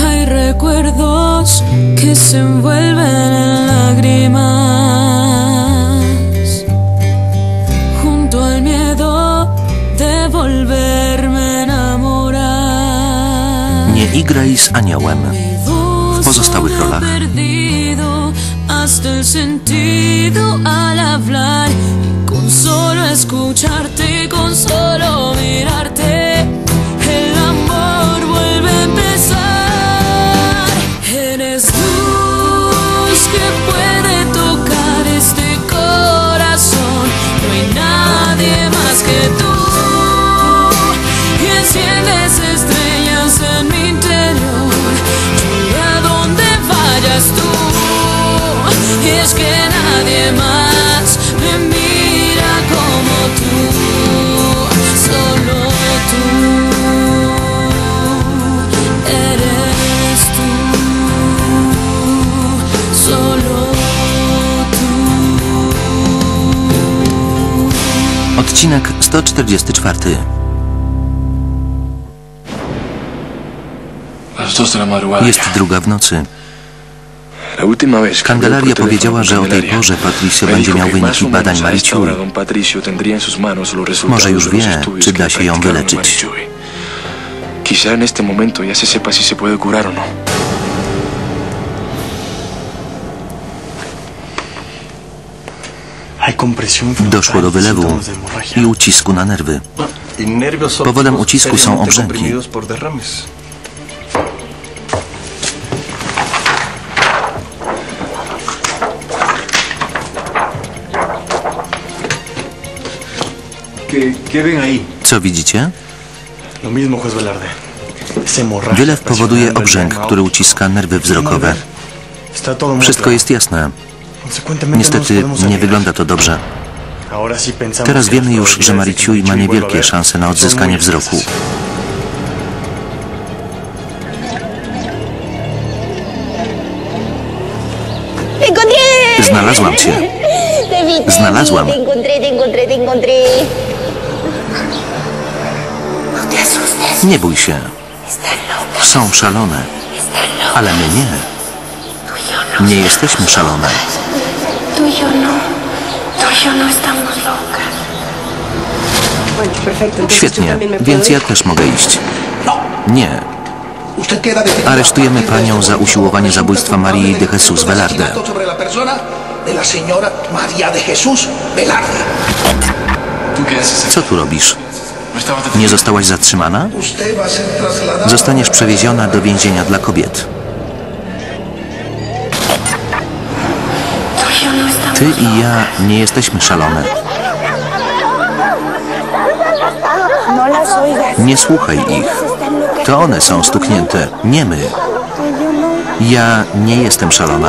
Hay recuerdos que se envuelven en lágrimas junto al miedo de volverme a enamorar. Nie igraj z aniołem. W pozostałych rolach. perdido hasta el sentido al hablar y con solo escucharte, con solo mirarte, Odcinek 144. A las dos de la madrugada. Jest druga w nocy. Candelaria powiedziała, że o tej porze Patricio będzie miał wyniki badań resultados Może już wie, czy da się ją wyleczyć. Marichuy. Quizá en este momento ya se sepa si se puede curar o no. Doszło do wylewu i ucisku na nerwy. Powodem ucisku są obrzęki. Co widzicie? Wylew powoduje obrzęk, który uciska nerwy wzrokowe. Wszystko jest jasne. Niestety nie wygląda to dobrze. Teraz wiemy już, że Mariciui ma niewielkie szanse na odzyskanie wzroku. Znalazłam cię. Znalazłam. No. Nie bój się. Są szalone. Ale my nie. Y no. Nie jesteśmy szalone. Świetnie, więc ja też mogę iść. Nie. Aresztujemy panią za usiłowanie zabójstwa Marii de Jesus Velarde. Co tu robisz? No Nie zostałaś zatrzymana? Zostaniesz przewieziona do więzienia dla kobiet. Ty i ja nie jesteśmy szalone. Nie słuchaj ich. To one są stuknięte, nie my. Ja nie jestem szalona.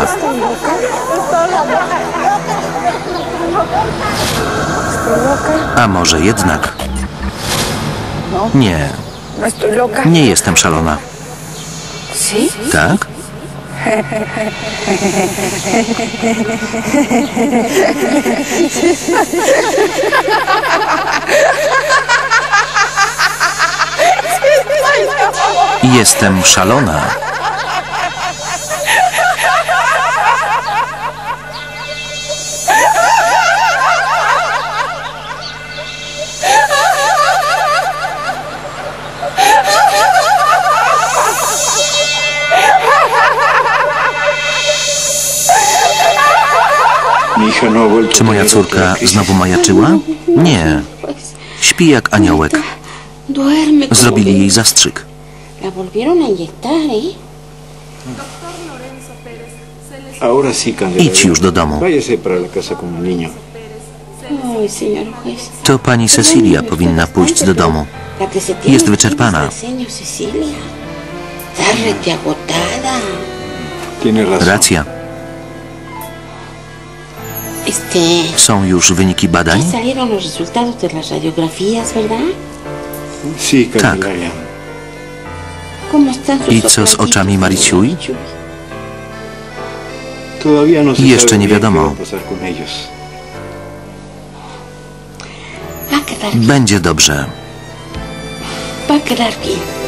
A może jednak? Nie, nie jestem szalona. Tak? Jestem szalona. Czy moja córka znowu majaczyła? Nie. Śpi jak aniołek. Zrobili jej zastrzyk. Idź już do domu. To pani Cecilia powinna pójść do domu. Jest wyczerpana. es Są już wyniki badań? salieron los resultados de las radiografías, ¿verdad? Sí, Candelaria. ¿Cómo están sus ¿Y co z oczami se Jeszcze nie wiadomo. Będzie dobrze. Va a quedar bien.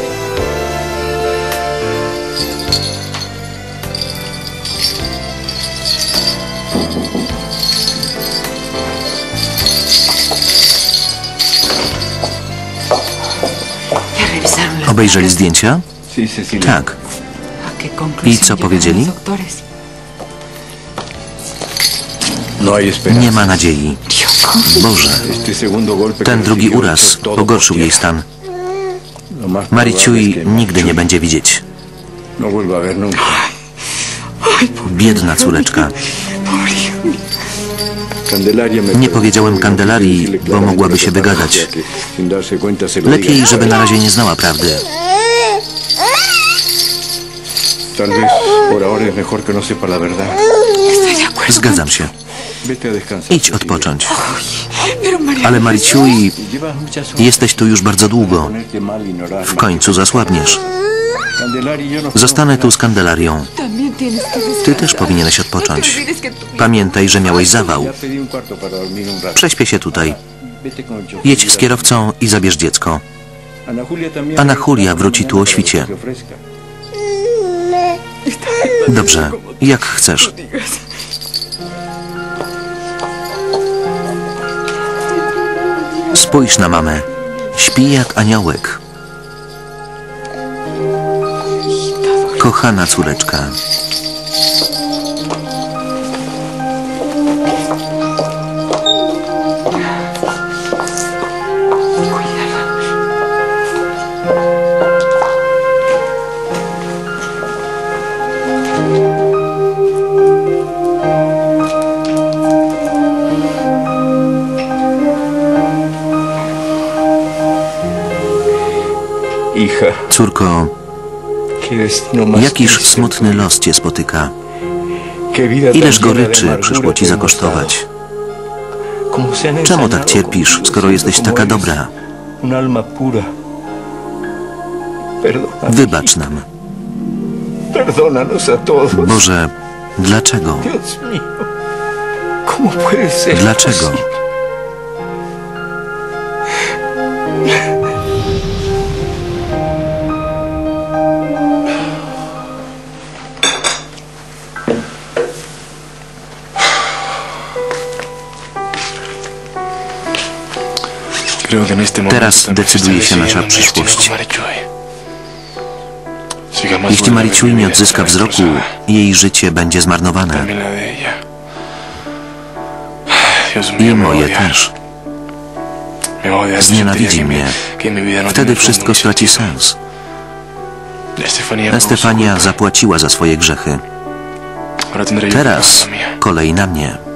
Obejrzeli zdjęcia? Tak. ¿A qué conclusión ¿Y co powiedzieli? No. Nie ma nadziei. Boże, ten drugi uraz pogorszył jej stan. Mariciui que nigdy nie będzie widzieć. No. Biedna córeczka. Nie powiedziałem decirle bo mogłaby się wygadać. Lepiej, żeby na razie nie znała prawdy. No. Zgadzam się. Idź odpocząć. Ale Mariciui, jesteś tu już bardzo długo. y no W końcu zasłabniesz. Y nos Zostanę tu z Kandelarią. Ty też powinieneś odpocząć. Pamiętaj, że miałeś zawał. Prześpię się tutaj. Jedź z kierowcą i zabierz dziecko. Ana Julia wróci tu o świcie. Dobrze, jak chcesz. Spójrz na mamę. Śpi jak aniołek. Kochana córeczka. Córko, jakiż smutny los cię spotyka. Ileż goryczy przyszło ci zakosztować. Czemu tak cierpisz, skoro jesteś taka dobra? Wybacz nam. Boże, dlaczego? Dios mío, ¿cómo puede ser Dlaczego? Teraz decyduje się nasza przyszłość. Marichuy. Jeśli mi nie odzyska wzroku, jej życie będzie zmarnowane. I moje też. Znienawidzi mnie. Wtedy wszystko straci sens. Estefania zapłaciła za swoje grzechy. Teraz kolej na mnie.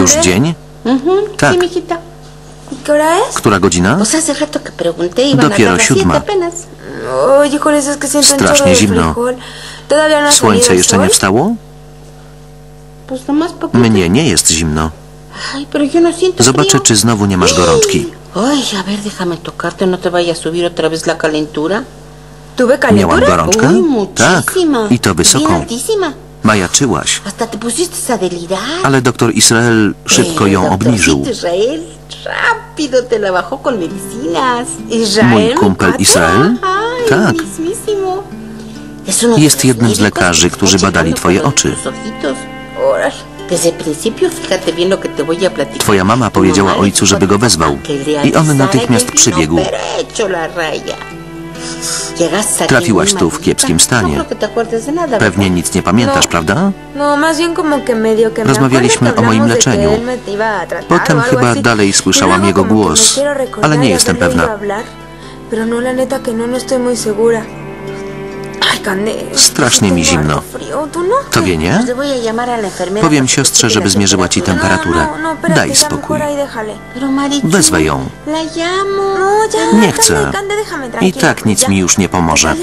Już dzień? Ujú, Tak. Która godzina? Dopiero siódma. Strasznie zimno. no Słońce jeszcze nie wstało? Mnie nie jest zimno. No Zobaczę, czy znowu nie masz gorączki. Ay, a ver, déjame tocarte, no te vaya a subir otra vez la calentura. ¿Tuve Miałam gorączkę? Tak, i to Bien wysoką. Majaczyłaś, ale doktor Israel szybko ją obniżył. Mój kumpel. Israel? Tak. Jest jednym z lekarzy, którzy badali twoje oczy. Twoja mama powiedziała le ojcu, żeby go wezwał. I on natychmiast przybiegł. Trafiłaś tu w kiepskim stanie. No Pewnie nic nie pamiętasz, No. prawda? No, Rozmawialiśmy o moim leczeniu. Potem chyba dalej Y słyszałam jego głos, ale nie jestem pewna. Pero no, la neta que no, no estoy muy segura. Strasznie mi zimno. harto frío, ¿tú no? Tobie nie? Powiem siostrze, żeby zmierzyła ci temperaturę. Daj spokój. Wezwę ją. Nie chcę. I tak nic mi już nie pomoże.